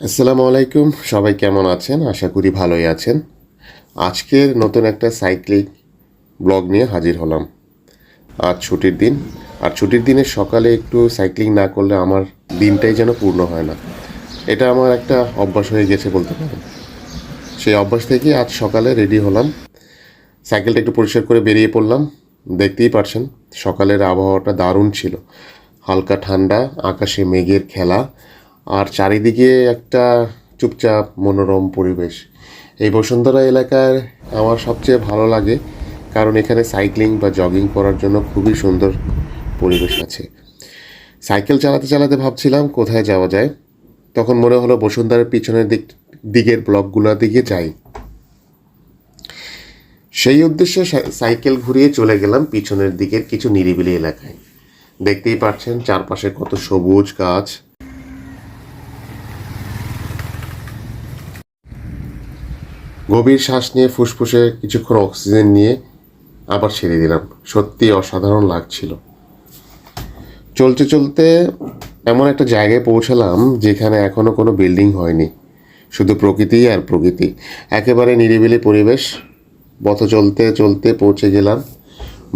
আসসালামু আলাইকুম, সবাই কেমন আছেন? আশা করি ভালোই আছেন। আজকের নতুন একটা সাইক্লিক ব্লগ নিয়ে হাজির হলাম। আজ ছুটির দিন, আর ছুটির দিনে সকালে একটু সাইক্লিং না করলে আমার দিনটাই যেন পূর্ণ হয় না। এটা আমার একটা অভ্যাস হয়ে গেছে বলতে পারেন। সেই অভ্যাস থেকে আজ সকালে রেডি হলাম। সাইকেলটা একটু পরিষ্কার করে বেরিয়ে পড়লাম। দেখতেই পারছেন, সকালের আবহাওয়াটা দারুণ ছিল। হালকা ঠান্ডা, আকাশে মেঘের খেলা আর চারিদিকে একটা চুপচাপ, মনোরম পরিবেশ। এই বসুন্ধরা এলাকার আমার সবচেয়ে ভালো লাগে, কারণ এখানে সাইক্লিং বা জগিং করার জন্য খুবই সুন্দর পরিবেশ আছে। সাইকেল চালাতে চালাতে ভাবছিলাম কোথায় যাওয়া যায়। তখন মনে হলো বসুন্ধরার পিছনের দিক, দিকের ব্লকগুলোর দিকে যাই। সেই উদ্দেশ্যে সাইকেল ঘুরিয়ে চলে গেলাম পিছনের দিকের কিছু নিরিবিলি এলাকায়। দেখতেই পাচ্ছেন চারপাশে কত সবুজ গাছ গভীর শ্বাস নিয়ে ফুসফুসে কিছুক্ষণ অক্সিজেন নিয়ে আবার ছেড়ে দিলাম। সত্যি অসাধারণ লাগছিল। চলতে চলতে এমন একটা জায়গায় পৌঁছালাম যেখানে এখনও কোনো বিল্ডিং হয়নি। শুধু প্রকৃতি আর প্রকৃতি। একেবারে নিরিবিলি পরিবেশ। পথ চলতে চলতে পৌঁছে গেলাম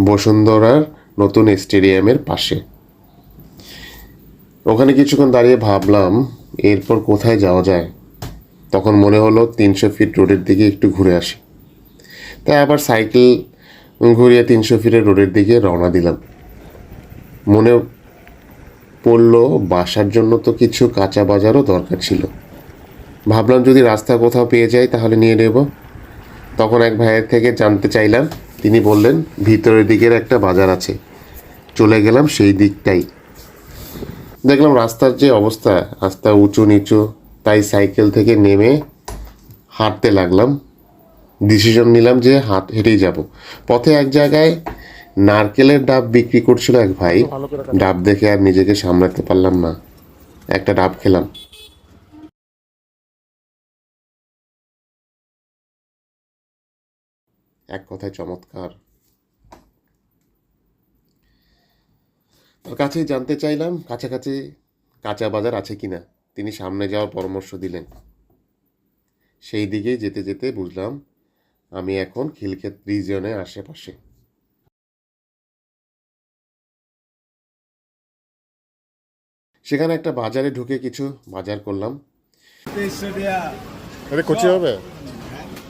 বসুন্ধরার নতুন স্টেডিয়ামের পাশে। ওখানে কিছুক্ষণ দাঁড়িয়ে ভাবলাম, এরপর কোথায় যাওয়া যায়? তখন মনে হলো তিনশো ফিট রোডের দিকে একটু ঘুরে আসি। তাই আবার সাইকেল ঘুরিয়ে তিনশো ফিটের রোডের দিকে রওনা দিলাম। মনে পড়ল, বাসার জন্য তো কিছু কাঁচা বাজারও দরকার ছিল। ভাবলাম যদি রাস্তা কোথাও পেয়ে যাই তাহলে নিয়ে নেব। তখন এক ভাইয়ের থেকে জানতে চাইলাম, তিনি বললেন, ভিতরের দিকের একটা বাজার আছে। চলে গেলাম সেই দিকটাই। দেখলাম রাস্তার যে অবস্থা, রাস্তা উঁচু নিচু তাই সাইকেল থেকে নেমে হাঁটতে লাগলাম। ডিসিশন নিলাম যে হাত হেঁটেই যাব। পথে এক জায়গায় নারকেলের ডাব বিক্রি করছিল এক ভাই। ডাব দেখে আর নিজেকে সামলাতে পারলাম না। একটা ডাব খেলাম। এক কথায় চমৎকার। তার কাছেই জানতে চাইলাম কাছাকাছি কাঁচা বাজার আছে কিনা। তিনি সামনে যাওয়ার পরামর্শ দিলেন। সেই দিকেই যেতে যেতে বুঝলাম আমি এখন খিলক্ষেত রিজিয়নের আশেপাশে। সেখানে একটা বাজারে ঢুকে কিছু বাজার করলাম। কচি হবে?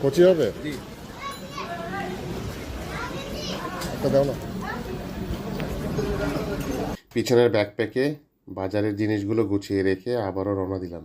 কচি হবে? একটা দাও না। পিছনের ব্যাকপ্যাকে বাজারের জিনিসগুলো গুছিয়ে রেখে আবারও রওনা দিলাম।